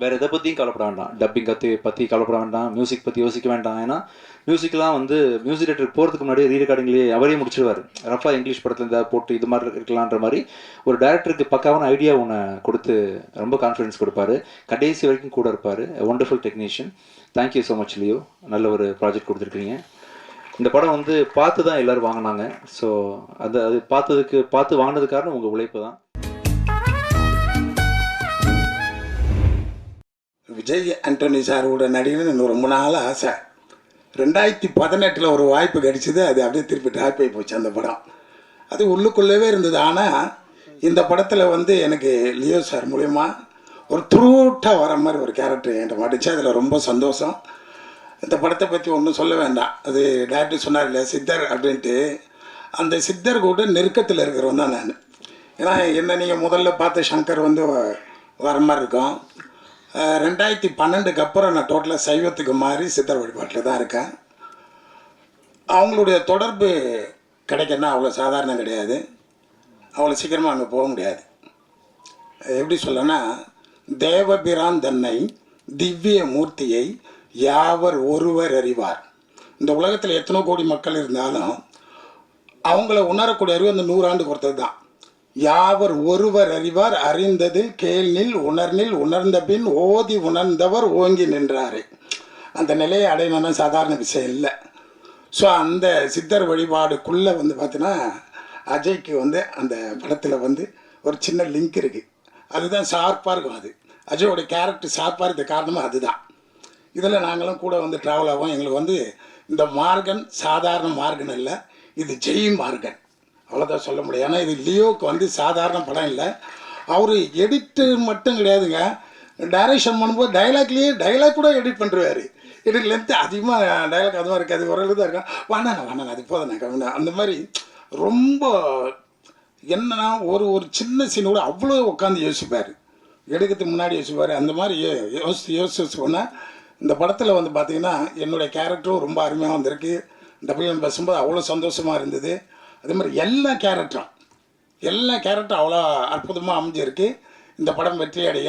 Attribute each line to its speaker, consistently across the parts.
Speaker 1: வேறு எதை பற்றியும் கவலைப்பட வேண்டாம். டப்பிங் கத்தி பற்றி கவலைப்பட வேண்டாம். மியூசிக் பற்றி யோசிக்க வேண்டாம். ஏன்னா மியூசிக்லாம் வந்து மியூசிக் டேரக்டருக்கு போகிறதுக்கு முன்னாடி ரீ ரெக்கார்டிங்லேயே அவரே முடிச்சிருவார். ரஃபாக இங்கிலீஷ் படத்தில் இந்த போட்டு இது மாதிரி இருக்கலான்ற மாதிரி ஒரு டேரக்டருக்கு பக்காவான ஐடியா ஒன்று கொடுத்து ரொம்ப கான்ஃபிடன்ஸ் கொடுப்பாரு. கடைசி வரைக்கும் கூட இருப்பார். Wonderful technician thank you so much Leo நல்ல ஒரு ப்ராஜெக்ட் கொடுத்துருக்கீங்க. இந்த படம் வந்து பார்த்து தான் எல்லோரும் வாங்கினாங்க. ஸோ அது அது பார்த்ததுக்கு பார்த்து வாங்கினது காரணம் உங்கள் உழைப்பு தான்.
Speaker 2: விஜய் ஆண்டனி சாரோட நடிகர்னு எனக்கு ரொம்ப நாள் ஆசை. ரெண்டாயிரத்தி பதினெட்டில் ஒரு வாய்ப்பு கிடைச்சிது அது அப்படியே திருப்பி ட்ராப் ஆகி போச்சு அந்த படம். அது உள்ளுக்குள்ளவே இருந்தது. ஆனால் இந்த படத்தில் வந்து எனக்கு லியோ சார் மூலயமா ஒரு துருட்டாக வர மாதிரி ஒரு கேரக்டர் என்கிட்ட மாட்டுச்சு அதில் ரொம்ப சந்தோஷம். இந்த படத்தை பற்றி ஒன்றும் சொல்ல வேண்டாம். அது டேரக்டர் சொன்னார் இல்லையா சித்தர் அப்படின்ட்டு. அந்த சித்தர் கூட நெருக்கத்தில் இருக்கிறவன் தான் நான். ஏன்னா என்ன நீங்கள் முதல்ல பார்த்த சங்கர் வந்து வர மாதிரி இருக்கும். ரெண்டாயிரத்தி பன்னெண்டுக்கு அப்புறம் நான் டோட்டலாக சைவத்துக்கு மாறி சித்தர் வழிபாட்டில் தான் இருக்கேன். அவங்களுடைய தொடர்பு கிடைக்கணும்னா அவ்வளோ சாதாரணம் கிடையாது. அவ்வளோ சீக்கிரமாக அங்கே போக முடியாது. எப்படி சொல்லனா தேவபிரான் தன்னை திவ்ய மூர்த்தியை யாவர் ஒருவர் அறிவார். இந்த உலகத்தில் எத்தனை கோடி மக்கள் இருந்தாலும் அவங்கள உணரக்கூடிய அறிவு அந்த நூறாண்டுக்கு ஒருத்தர் தான் யாவர் ஒருவர் அறிவார் அறிந்தது கேள்நில் உணர்நில் உணர்ந்த பின் ஓதி உணர்ந்தவர் ஓங்கி நின்றாரே. அந்த நிலையை அடையணும்னா சாதாரண விஷயம் இல்லை. ஸோ அந்த சித்தர் வழிபாடுக்குள்ளே வந்து பார்த்தீங்கன்னா அஜய்க்கு வந்து அந்த படத்தில் வந்து ஒரு சின்ன லிங்க் இருக்குது அதுதான் ஷார்ப்பாக இருக்கும் அது. அஜயோட கேரக்டர் ஷார்ப்பாக இருக்க காரணமாக அதுதான். இதில் நாங்களும் கூட வந்து ட்ராவல் ஆகும் எங்களுக்கு வந்து இந்த மார்கன் சாதாரண மார்கன் இல்லை இது ஜெய் மார்கன். அவ்வளோதான் சொல்ல முடியும். ஏன்னா இது லியோவுக்கு வந்து சாதாரண படம் இல்லை. அவர் எடிட்டு மட்டும் கிடையாதுங்க. டைரக்ஷன் பண்ணும்போது டைலாக்லேயே டைலாக் கூட எடிட் பண்ணுறாரு எடிட் லென்த்து அதிகமாக டைலாக் அதுவாக இருக்காது. ஓரளவு தான் இருக்கும். வாணாங்க வாணாங்க அது போதும் கவினா அந்த மாதிரி ரொம்ப என்னன்னா ஒரு ஒரு சின்ன சீன் கூட அவ்வளோ உட்காந்து யோசிப்பார். எடுக்கிறதுக்கு முன்னாடி யோசிப்பார். அந்த மாதிரி யோசித்து யோசிச்சு யோசிச்சு போனால் இந்த படத்தில் வந்து பார்த்திங்கன்னா என்னுடைய கேரக்டரும் ரொம்ப அருமையாக வந்திருக்கு. டபிள்யூஎம் பேசும்போது அவ்வளோ சந்தோஷமாக இருந்தது. அதே மாதிரி எல்லா கேரக்டரும் எல்லா கேரக்டரும் அவ்வளோ அற்புதமாக அமைஞ்சிருக்கு. இந்த படம் வெற்றி அடைய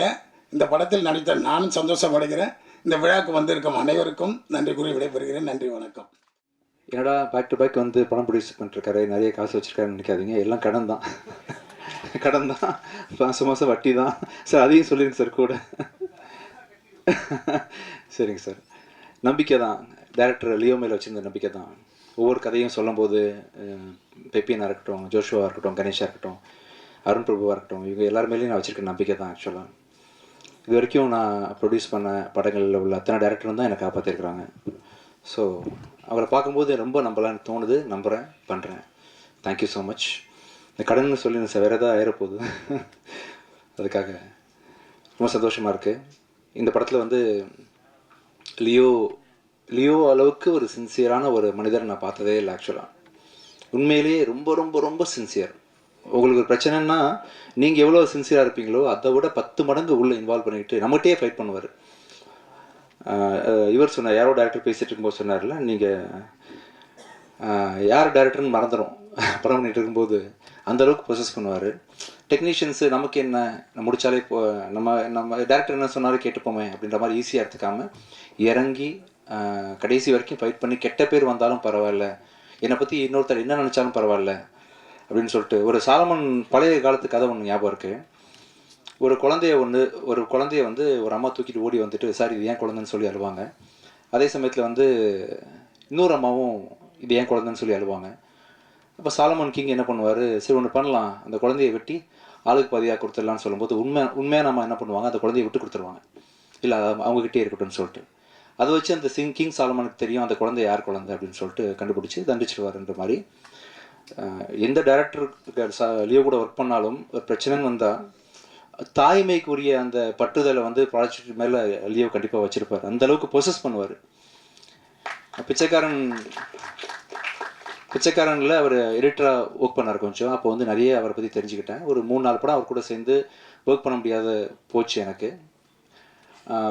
Speaker 2: இந்த படத்தில் நடித்த நானும் சந்தோஷம் அடைகிறேன். இந்த விழாவுக்கு வந்திருக்கும் அனைவருக்கும் நன்றி கூறி விடைபெறுகிறேன். நன்றி வணக்கம்.
Speaker 1: என்னடா பேக் டு பேக் வந்து படம் ப்ரொடியூஸ் பண்ணிருக்காரு. நிறைய காசு வச்சுருக்காருன்னு நினைக்காதீங்க. எல்லாம் கடன் தான் கடன் தான் மாதம் மாதம் வட்டி தான் சார் அதையும் சொல்லிடுங்க சார் கூட. சரிங்க சார். நம்பிக்கை தான் டேரக்டர் லியோ மேல வச்சிருந்த நம்பிக்கை தான் ஒவ்வொரு கதையும் சொல்லும்போது பெப்பியனாக இருக்கட்டும் ஜோஷுவாக இருக்கட்டும் கணேஷாக இருக்கட்டும் அருண் பிரபுவாக இருக்கட்டும் இவங்க எல்லாருமேலேயும் நான் வச்சுருக்க நம்பிக்கை தான் ஆக்சுவலாக இது வரைக்கும் நான் ப்ரொடியூஸ் பண்ண படங்களில் உள்ள அத்தனை டேரக்டரும் தான் என்னை காப்பாற்றிருக்கிறாங்க ஸோ அவரை பார்க்கும்போது ரொம்ப நம்பலான்னு தோணுது நம்புகிறேன் பண்ணுறேன் தேங்க்யூ ஸோ மச் இந்த கடன் சொல்லி சார் வேறு ஏதாவது ஆயிரப்போகுது. அதுக்காக ரொம்ப சந்தோஷமாக இருக்குது இந்த படத்தில் வந்து லியோ லியோ அளவுக்கு ஒரு சின்சியரான ஒரு மனிதரை நான் பார்த்ததே இல்லை ஆக்சுவலாக உண்மையிலேயே ரொம்ப ரொம்ப ரொம்ப சின்சியர் உங்களுக்கு ஒரு பிரச்சனைன்னா நீங்கள் எவ்வளோ சின்சியராக இருப்பீங்களோ அதை விட பத்து மடங்கு உள்ளே இன்வால்வ் பண்ணிக்கிட்டு நம்மகிட்டே ஃபைட் பண்ணுவார். இவர் சொன்னார் யாரோ டேரக்டர் பேசிகிட்டு இருக்கும்போது சொன்னார்ல நீங்கள் யார் டேரக்டர்னு மறந்துடும் படம் பண்ணிகிட்டு இருக்கும்போது அந்த அளவுக்கு ப்ரொசஸ் பண்ணுவார். டெக்னீஷியன்ஸு நமக்கு என்ன நம்ம இப்போ நம்ம நம்ம டேரக்டர் என்ன சொன்னாலும் கேட்டுப்போமே அப்படின்ற மாதிரி ஈஸியாக எடுத்துக்காம இறங்கி கடைசி வரைக்கும் ஃபைட் பண்ணி கெட்ட பேர் வந்தாலும் பரவாயில்ல. என்னை பற்றி இன்னொருத்தர் என்ன நினச்சாலும் பரவாயில்ல அப்படின்னு சொல்லிட்டு ஒரு சாலமன் பழைய காலத்து கதை ஒன்று ஞாபகம் இருக்குது ஒரு குழந்தைய ஒன்று ஒரு குழந்தைய வந்து ஒரு அம்மா தூக்கிட்டு ஓடி வந்துட்டு சார் இது ஏன் குழந்தைன்னு சொல்லி அழுவாங்க? அதே சமயத்தில் வந்து இன்னொரு அம்மாவும் இது ஏன் குழந்தைன்னு சொல்லி அழுவாங்க? அப்போ சாலமன் கிங் என்ன பண்ணுவார்? சரி ஒன்று பண்ணலாம். அந்த குழந்தைய வெட்டி ஆளுக்கு பாதியாக கொடுத்துடலான்னு சொல்லும்போது உண்மை உண்மையாக நம்ம என்ன பண்ணுவாங்க? அந்த குழந்தைய விட்டு கொடுத்துருவாங்க. இல்லை அவங்ககிட்டே இருக்கட்டும்னு சொல்லிட்டு. அதை வச்சு அந்த சிங் கிங் சாலமனுக்கு தெரியும் அந்த குழந்தை யார் குழந்தை அப்படின்னு சொல்லிட்டு கண்டுபிடிச்சி தண்டிச்சிடுவாருன்ற மாதிரி. எந்த டேரக்டருக்கு லியோ கூட ஒர்க் பண்ணாலும் ஒரு பிரச்சனைன்னு வந்தால் தாய்மைக்குரிய அந்த பட்டுதலை வந்து ப்ராஜெக்ட் மேலே லியோ கண்டிப்பாக வச்சுருப்பார். அந்த அளவுக்கு ப்ரொசஸ் பண்ணுவார். பிச்சைக்காரன் பிச்சைக்காரனில் அவர் எடிட்டராக ஒர்க் பண்ணார் கொஞ்சம். அப்போ வந்து நிறைய அவரை பற்றி தெரிஞ்சுக்கிட்டேன். ஒரு மூணு நாலு படம் அவர் கூட சேர்ந்து ஒர்க் பண்ண முடியாத போச்சு எனக்கு.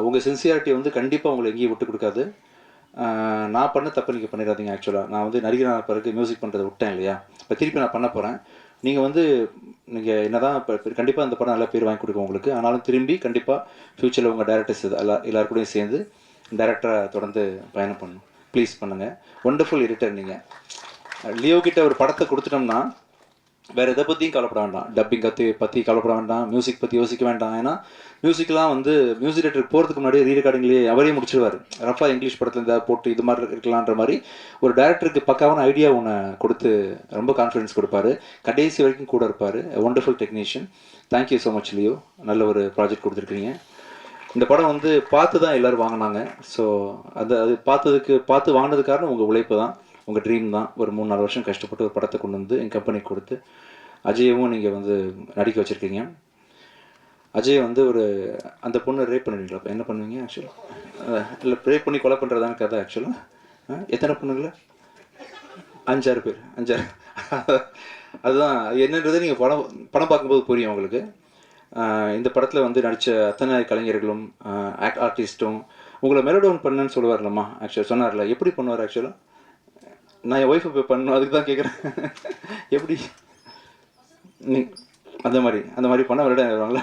Speaker 1: உங்கள் சின்சியாரிட்டி வந்து கண்டிப்பாக உங்களை எங்கேயும் விட்டு கொடுக்காது. நான் பண்ண தப்பு நீங்கள் பண்ணிடாதீங்க ஆக்சுவலாக நான் வந்து நடிகரான பிறகு மியூசிக் பண்ணுறதை விட்டேன் இல்லையா? இப்போ திருப்பி நான் பண்ண போகிறேன் நீங்கள் வந்து நீங்கள் என்ன தான் இப்போ கண்டிப்பாக அந்த படம் நல்ல பேர் வாங்கி கொடுக்கும் உங்களுக்கு. ஆனாலும் திரும்பி கண்டிப்பாக ஃப்யூச்சரில் உங்கள் டேரக்டர்ஸ் எல்லா எல்லாருக்கூடையும் சேர்ந்து டேரக்டராக தொடர்ந்து பயணம் பண்ணணும். ப்ளீஸ் பண்ணுங்கள் ஒண்டர்ஃபுல் எடிட்டர் நீங்கள் லியோ கிட்ட ஒரு படத்தை கொடுத்துட்டோம்னா வேறு எதை பற்றியும் கவலைப்பட வேண்டாம். டப்பிங் கத்தி பற்றி கவலைப்பட வேண்டாம். மியூசிக் பற்றி யோசிக்க வேண்டாம். ஏன்னா மியூசிக்லாம் வந்து மியூசிக் டேரக்டர் போகிறதுக்கு முன்னாடி ரீ ரெக்கார்டிங்லேயே அவரே முடிச்சிருவார் ரஃபா இங்கிலீஷ் படத்தில் இந்த போட்டு இது மாதிரி இருக்கலான்ற மாதிரி ஒரு டேரக்டருக்கு பக்காவான ஐடியா ஒன்று கொடுத்து ரொம்ப கான்ஃபிடன்ஸ் கொடுப்பாரு. கடைசி வரைக்கும் கூட இருப்பார். Wonderful technician thank you so much Leo நல்ல ஒரு ப்ராஜெக்ட் கொடுத்துருக்கீங்க. இந்த படம் வந்து பார்த்து தான் எல்லோரும் வாங்கினாங்க. ஸோ அது அது பார்த்ததுக்கு பார்த்து வாங்கினது காரணம் உங்கள் உழைப்பு தான். உங்கள் ட்ரீம் தான். ஒரு மூணு நாலு வருஷம் கஷ்டப்பட்டு ஒரு படத்தை கொண்டு வந்து என் கம்பெனிக்கு கொடுத்து அஜயவும் நீங்கள் வந்து நடிக்க வச்சுருக்கீங்க. அஜய் வந்து ஒரு அந்த பொண்ணு ரேப் பண்ணுவீங்களா அப்போ என்ன பண்ணுவீங்க ஆக்சுவலாக இல்லை ரேப் பண்ணி கொலை பண்ணுறதான கதை ஆக்சுவலாக எத்தனை பொண்ணுங்களா? அஞ்சாறு பேர் அஞ்சாறு. அதுதான் என்னன்றது நீங்கள் படம் படம் பார்க்கும்போது புரியும் உங்களுக்கு. இந்த படத்தில் வந்து நடித்த அத்தனை கலைஞர்களும் ஆர்டிஸ்ட்டும் உங்களை மெலோடவுன் பண்ணுன்னு சொல்லுவார்லம்மா ஆக்சுவலாக சொன்னார்ல. எப்படி பண்ணுவார் ஆக்சுவலாக நான் என் ஒய்ஃபை போய் பண்ணணும் அதுக்கு தான் கேட்குறேன் எப்படி? நீ அந்த மாதிரி அந்த மாதிரி பண்ண விளையாட வருவாங்களா?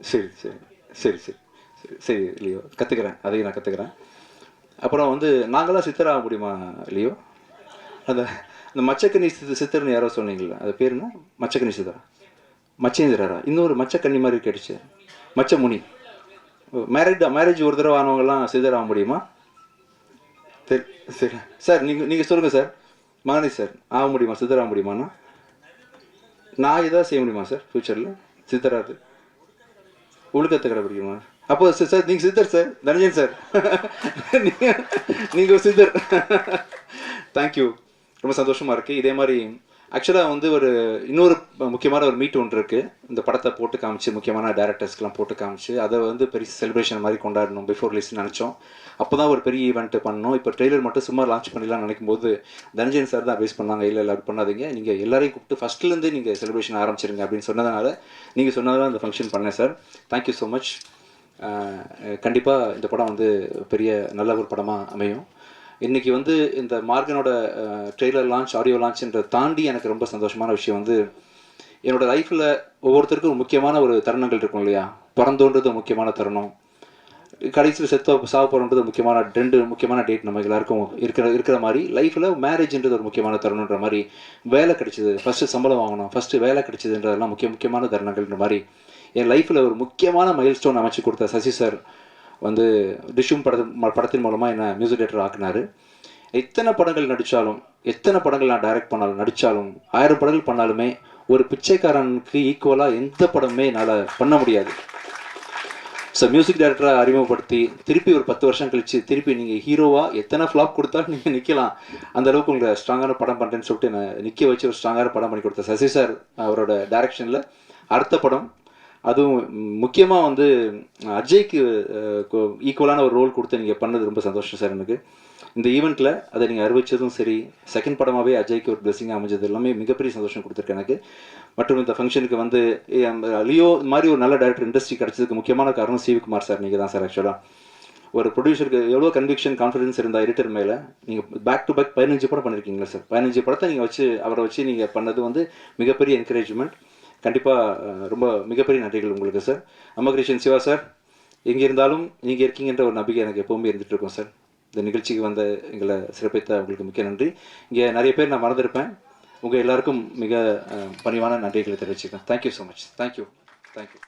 Speaker 1: சரி சரி சரி சரி சரி சரி லியோ. கற்றுக்கிறேன் அதையும் நான் கற்றுக்கிறேன் அப்புறம் வந்து நாங்களாம் சித்தராக முடியுமா லியோ? அந்த அந்த மச்சக்கன்னி சித்த சித்தர்னு யாரோ சொன்னீங்களா அது பேர் என்ன? மச்சக்கன்னி சித்தரா? மச்சேந்திரரா? இன்னொரு மச்சக்கண்ணி மாதிரி கேட்டுச்சு. மச்சமுனி. மேரேஜ் மேரேஜ் ஒரு தடவை ஆனவங்கலாம் சித்தர் ஆக முடியுமா? சரி சரி சார் நீங்கள் நீங்கள் சொல்லுங்கள் சார். மகனே சார் ஆக முடியுமா? சித்தர் ஆக முடியுமாண்ணா நான் ஏதாவது செய்ய முடியுமா சார் ஃப்யூச்சரில் சித்தராது ஒழுக்கத்தை கடைபிடிக்குமா அப்போ சார் சார் நீங்கள் சித்தர் சார் தனஞ்சன் சார். நீங்கள் நீங்கள் சித்தர் தேங்க்யூ ரொம்ப சந்தோஷமாக இருக்குது இதே மாதிரி ஆக்சுவலாக வந்து ஒரு இன்னொரு முக்கியமான ஒரு மீட் ஒன்று இருக்குது இந்த படத்தை போட்டு காமிச்சு முக்கியமான டேரக்டர்ஸ்க்கெலாம் போட்டு காமிச்சு அதை வந்து பெரிய செலிப்ரேஷன் மாதிரி கொண்டாடணும் பிஃபோர் ரிலீஸ் நினச்சோம். அப்போ தான் ஒரு பெரிய ஈவெண்ட் பண்ணோம். இப்போ ட்ரெய்லர் மட்டும் சும்மா லான்ச் பண்ணிடலாம் நினைக்கும் போது தனஞ்சன் சார் தான் பேஸ் பண்ணாங்க. இல்லை இல்லை அப்படி பண்ணாதீங்க. நீங்கள் எல்லாரையும் கூப்பிட்டு ஃபஸ்ட்லேருந்து நீங்கள் செலிப்ரேஷன் ஆரம்பிச்சிருங்க அப்படின்னு சொன்னதுனால நீங்கள் சொன்னதால அந்த ஃபங்க்ஷன் பண்ணேன் சார் தேங்க்யூ ஸோ மச் கண்டிப்பாக இந்த படம் வந்து பெரிய நல்ல ஒரு படமாக அமையும். இன்றைக்கி வந்து இந்த மார்கனோட ட்ரெய்லர் லான்ச் ஆடியோ லான்ச்ன்ற தாண்டி எனக்கு ரொம்ப சந்தோஷமான விஷயம் வந்து என்னோடய லைஃப்பில் ஒவ்வொருத்தருக்கும் ஒரு முக்கியமான ஒரு தருணங்கள் இருக்கும் இல்லையா? பிறந்தோன்றது முக்கியமான தருணம். கடைசியில் செத்த சாவ போகிறன்றது முக்கியமான ரெண்டு முக்கியமான டேட் நம்ம எல்லாருக்கும் இருக்கிற இருக்கிற மாதிரி லைஃப்பில் மேரேஜ்ன்றது ஒரு முக்கியமான தருணன்ற மாதிரி வேலை கிடைச்சது. ஃபஸ்ட்டு சம்பளம் வாங்கணும் ஃபஸ்ட்டு வேலை கிடைச்சதுன்றதெல்லாம் முக்கிய முக்கியமான தருணங்கள்ன்ற மாதிரி என் லைஃப்பில் ஒரு முக்கியமான மைல் ஸ்டோன் அமைச்சு கொடுத்த சசி சார் வந்து டிஷும் படத்து படத்தின் மூலமாக என்ன மியூசிக் டேரக்டர் ஆக்குனாரு. எத்தனை படங்கள் நடித்தாலும் எத்தனை படங்கள் நான் டைரக்ட் பண்ணாலும் நடித்தாலும் ஆயிரம் படங்கள் பண்ணாலுமே ஒரு பிச்சைக்காரனுக்கு ஈக்குவலாக எந்த படமே என்னால் பண்ண முடியாது. ஸோ மியூசிக் டைரக்டரை அறிமுகப்படுத்தி திருப்பி ஒரு பத்து வருஷம் கழித்து திருப்பி நீங்கள் ஹீரோவாக எத்தனை ஃப்ளாப் கொடுத்தாலும் நீங்கள் நிற்கலாம் அந்த அளவுக்கு உங்களை ஸ்ட்ராங்கான படம் பண்ணுறேன்னு சொல்லிட்டு நான் நிற்க வச்சு ஒரு ஸ்ட்ராங்கான படம் பண்ணி கொடுத்தேன் சசி சார் அவரோட டைரக்ஷனில் அடுத்த படம் அதுவும் முக்கியமாக வந்து அஜய்க்கு ஈக்குவலான ஒரு ரோல் கொடுத்து நீங்கள் பண்ணது ரொம்ப சந்தோஷம் சார் எனக்கு. இந்த ஈவெண்ட்டில் அதை நீங்கள் அறிவிச்சதும் சரி செகண்ட் படமாகவே அஜய்க்கு ஒரு பிளெஸிங் அமைஞ்சது எல்லாமே மிகப்பெரிய சந்தோஷம் கொடுத்துருக்கு எனக்கு. மற்றும் இந்த ஃபங்க்ஷனுக்கு வந்து ஏ, லியோ மாதிரி ஒரு நல்ல டேரக்டர் இண்டஸ்ட்ரி கிடச்சதுக்கு முக்கியமான காரணம் சிவகுமார் சார் நீங்கள் தான் சார் ஆக்சுவலாக ஒரு ப்ரொடியூசருக்கு எவ்வளோ கன்விக்ஷன் கான்ஃபிடன்ஸ் இருந்தால் எடிட்டர் மேலே நீங்கள் பேக் டு பேக் பதினஞ்சு படம் பண்ணியிருக்கீங்களா சார்? பதினஞ்சு படத்தை நீங்கள் வச்சு அவரை வச்சு நீங்கள் பண்ணது வந்து மிகப்பெரிய என்கரேஜ்மெண்ட் கண்டிப்பாக ரொம்ப மிகப்பெரிய நன்றிகள் உங்களுக்கு சார். அம்மகிருஷ்ணன் சிவா சார். எங்கே இருந்தாலும் நீங்கள் இருக்கீங்கன்ற ஒரு நம்பிக்கை எனக்கு எப்போவுமே இருந்துகிட்டு இருக்கும் சார். இந்த நிகழ்ச்சிக்கு வந்த எங்களை சிறப்பித்த உங்களுக்கு மிக்க நன்றி. இங்கே நிறைய பேர் நான் மறந்துருப்பேன். உங்கள் எல்லாருக்கும் மிக பணிவான நன்றிகளை தெரிவிச்சுக்கிறேன். Thank you so much thank you thank you